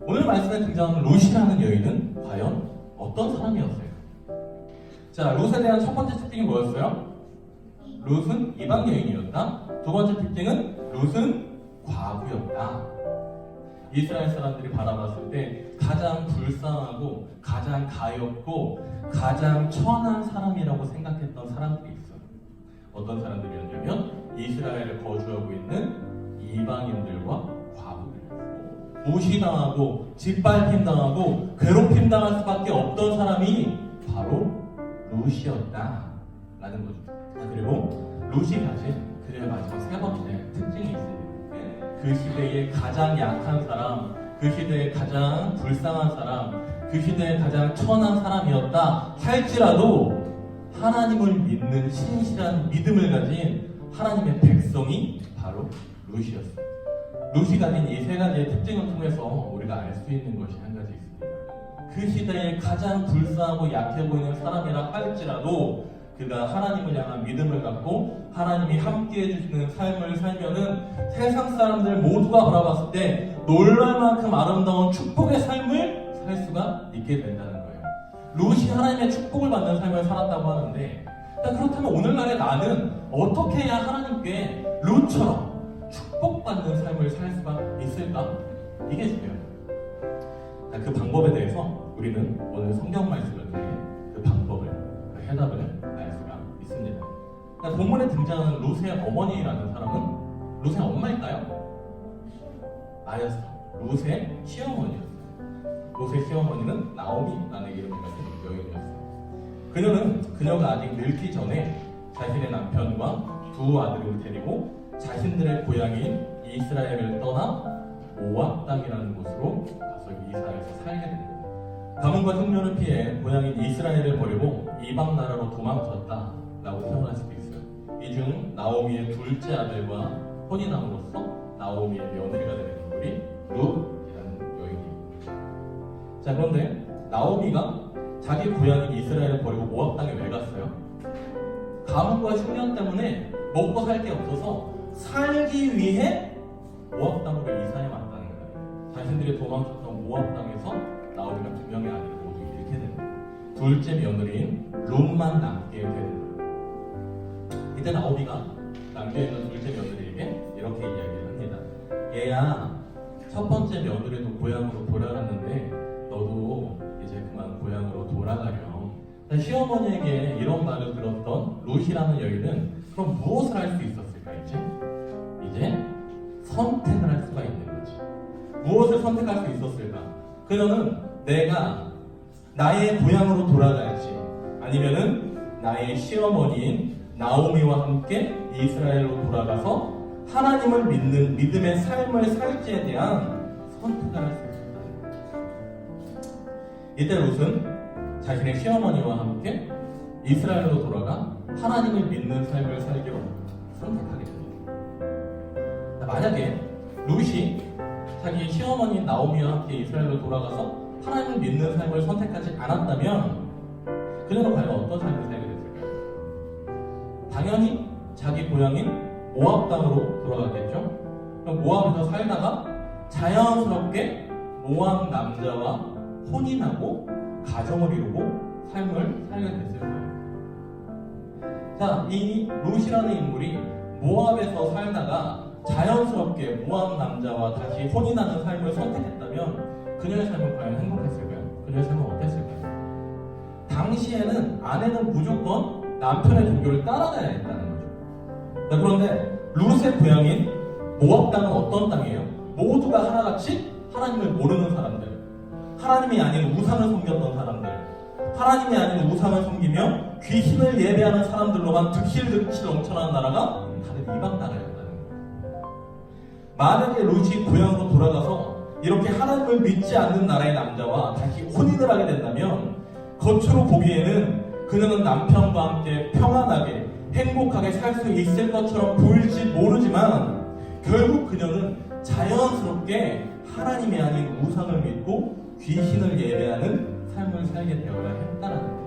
오늘 말씀에 등장하는 룻이라는 여인은 과연 어떤 사람이었어요? 자, 룻에 대한 첫 번째 특징이 뭐였어요? 룻은 이방 여인이었다. 두 번째 특징은 룻은 과부였다. 이스라엘 사람들이 바라봤을 때 가장 불쌍하고 가장 가엾고 가장 천한 사람이라고 생각했던 사람들이 있어요. 어떤 사람들이었냐면 이스라엘에 거주하고 있는 이방인들과. 무시당하고 짓밟힘 당하고 괴롭힘 당할 수밖에 없던 사람이 바로 루시였다라는 거죠. 자, 그리고 루시 가진 그의 마지막 세 번째 특징이 있습니다. 그 시대의 가장 약한 사람, 그 시대의 가장 불쌍한 사람, 그 시대의 가장 천한 사람이었다 할지라도 하나님을 믿는 신실한 믿음을 가진 하나님의 백성이 바로 루시였습니다. 루시 가진 이 세 가지의 특징을 통해서 우리가 알 수 있는 것이 한 가지 있습니다. 그 시대에 가장 불쌍하고 약해 보이는 사람이라 할지라도 그가 하나님을 향한 믿음을 갖고 하나님이 함께 해주시는 삶을 살면은 세상 사람들 모두가 바라봤을 때 놀랄 만큼 아름다운 축복의 삶을 살 수가 있게 된다는 거예요. 룻이 하나님의 축복을 받는 삶을 살았다고 하는데 자, 그렇다면 오늘날의 나는 어떻게 해야 하나님께 룻처럼 축복받는 삶을 살 수가 있을까? 이게 중요해요. 자, 그 방법에 대해서 우리는 오늘 성경 말씀을 통해 그 방법을, 그 해답을 알 수가 있습니다. 자, 본문에 등장하는 룻의 어머니라는 사람은 룻의 엄마일까요? 아였어. 룻의 시어머니였어요. 롯의 시어머니는 나오미라는 이름을 가진 여인이었어요. 그녀는 그녀가 아직 늙기 전에 자신의 남편과 두 아들을 데리고 자신들의 고향인 이스라엘을 떠나 모압 땅이라는 곳으로 가서 이사해서 살게 됩니다. 가문과 흉년을 피해 고향인 이스라엘을 버리고 이방 나라로 도망쳤다라고 표현할 수도 있어요. 이 중 나오미의 둘째 아들과 혼인함으로써 나오미의 며느리가 되는 인물이 룻이라는 여인입니다. 자 그런데 나오미가 자기 고향인 이스라엘을 버리고 모압 땅에 왜 갔어요? 가문과 흉년 때문에 먹고 살 게 없어서 살기 위해 모압 땅으로 이사해 왔다는 거예요. 자신들이 도망쳤던 모압 땅에서 나오미가 두 명의 아들을 모두 잃게 됩니다. 둘째 며느리인 룸만 남게 되는 거예요. 이때 나오미가 남겨있는 둘째 며느리에게 이렇게 이야기를 합니다. 얘야, 첫 번째 며느리도 고향으로 돌아갔는데 너도 이제 그만 고향으로 돌아가렴. 시어머니에게 이런 말을 들었던 루시라는 여인은 그럼 무엇을 할 수 있었을까 선택을 할 수가 있는 거지. 무엇을 선택할 수 있었을까? 그녀는 내가 나의 고향으로 돌아갈지 아니면은 나의 시어머니인 나오미와 함께 이스라엘로 돌아가서 하나님을 믿는 믿음의 삶을 살지에 대한 선택을 할 수 있었다. 이때 롯은 자신의 시어머니와 함께 이스라엘로 돌아가 하나님을 믿는 삶을 살기로 선택하게 됩니다. 자, 만약에 롯이 자기 시어머니 나오미와 함께 이스라엘로 돌아가서 하나님을 믿는 삶을 선택하지 않았다면 그녀는 과연 어떤 삶을 살게 됐을까요? 당연히 자기 고향인 모압 땅으로 돌아갔겠죠. 그럼 모압에서 살다가 자연스럽게 모압 남자와 혼인하고 가정을 이루고 삶을 살게 됐을 거예요. 자, 이 룻이라는 인물이 모압에서 살다가 자연스럽게 모압 남자와 다시 혼인하는 삶을 선택했다면 그녀의 삶은 과연 행복했을까요? 그녀의 삶은 어땠을까요? 당시에는 아내는 무조건 남편의 종교를 따라가야 했다는 거죠. 자, 그런데 룻의 고향인 모압 땅은 어떤 땅이에요? 모두가 하나같이 하나님을 모르는 사람들, 하나님이 아닌 우상을 섬겼던 사람들, 하나님이 아닌 우상을 섬기며 귀신을 예배하는 사람들로만 득실득실 넘쳐나는 나라가 다른 이방 나라였다는 거예요. 만약에 룻이 고향으로 돌아가서 이렇게 하나님을 믿지 않는 나라의 남자와 다시 혼인을 하게 된다면 겉으로 보기에는 그녀는 남편과 함께 평안하게 행복하게 살 수 있을 것처럼 보일지 모르지만 결국 그녀는 자연스럽게 하나님이 아닌 우상을 믿고 귀신을 예배하는 삶을 살게 되어야 했다는.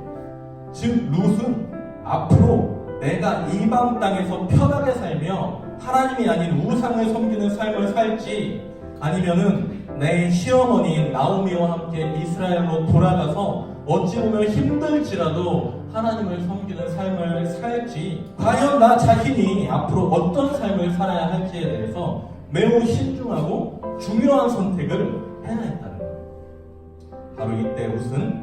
즉 룻은 앞으로 내가 이방 땅에서 편하게 살며 하나님이 아닌 우상을 섬기는 삶을 살지 아니면은 내 시어머니인 나오미와 함께 이스라엘로 돌아가서 어찌 보면 힘들지라도 하나님을 섬기는 삶을 살지 과연 나 자신이 앞으로 어떤 삶을 살아야 할지에 대해서 매우 신중하고 중요한 선택을 해야 했다는 거예요. 바로 이때 룻은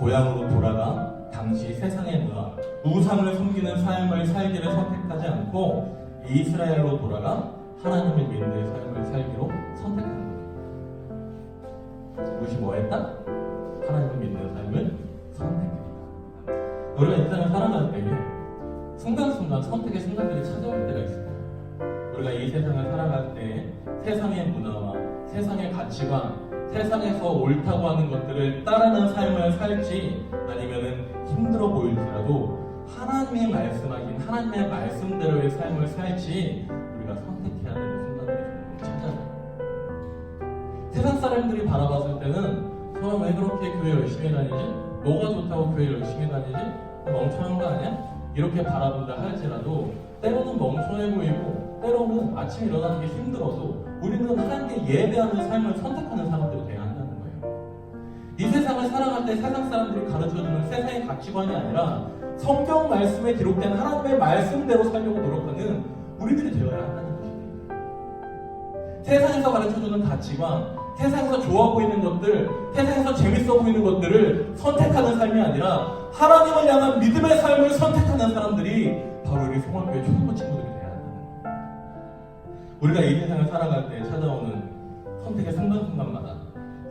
고향으로 돌아가 당시 세상의 문화, 우상을 섬기는 삶을 살기를 선택하지 않고 이스라엘로 돌아가 하나님을 믿는 삶을 살기로 선택한 거예요. 룻이 뭐 했다? 하나님을 믿는 삶을 선택했다. 우리가 이 세상을 살아갈 때에 순간순간 선택의 순간들이 찾아올 때가 있습니다. 우리가 이 세상을 살아갈 때 세상의 문화와 세상의 가치관, 세상에서 옳다고 하는 것들을 따르는 삶을 살지 아니면은 힘들어 보일지라도 하나님이 말씀하신 하나님의 말씀대로의 삶을 살지 우리가 선택해야 되는 순간들이 종종 찾아와요. 세상 사람들이 바라봤을 때는 저왜 그렇게 교회 열심히 다니지? 뭐가 좋다고 교회 열심히 다니지? 멍청한 거 아니야? 이렇게 바라본다 할지라도 때로는 멍청해 보이고 때로는 아침에 일어나는 게 힘들어도 우리는 하나님께 예배하는 삶을 선택하는 사람 세상을 살아갈 때 세상 사람들이 가르쳐주는 세상의 가치관이 아니라 성경 말씀에 기록된 하나님의 말씀대로 살려고 노력하는 우리들이 되어야 한다는 것입니다. 세상에서 가르쳐주는 가치관, 세상에서 좋아 보이는 것들, 세상에서 재밌어 보이는 것들을 선택하는 삶이 아니라 하나님을 향한 믿음의 삶을 선택하는 사람들이 바로 우리 성화교회 초등부 친구들이 되어야 한다는 거예요. 우리가 이 세상을 살아갈 때 찾아오는 선택의 순간순간마다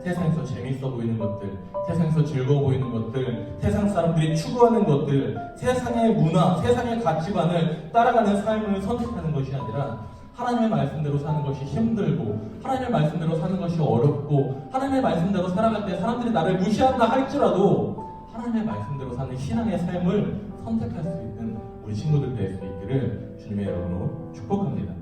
세상에서 재밌어 보이는 것들, 세상에서 즐거워 보이는 것들, 세상 사람들이 추구하는 것들, 세상의 문화, 세상의 가치관을 따라가는 삶을 선택하는 것이 아니라 하나님의 말씀대로 사는 것이 힘들고 하나님의 말씀대로 사는 것이 어렵고 하나님의 말씀대로 살아갈 때 사람들이 나를 무시한다 할지라도 하나님의 말씀대로 사는 신앙의 삶을 선택할 수 있는 우리 친구들 될 수 있기를 주님의 이름으로 축복합니다.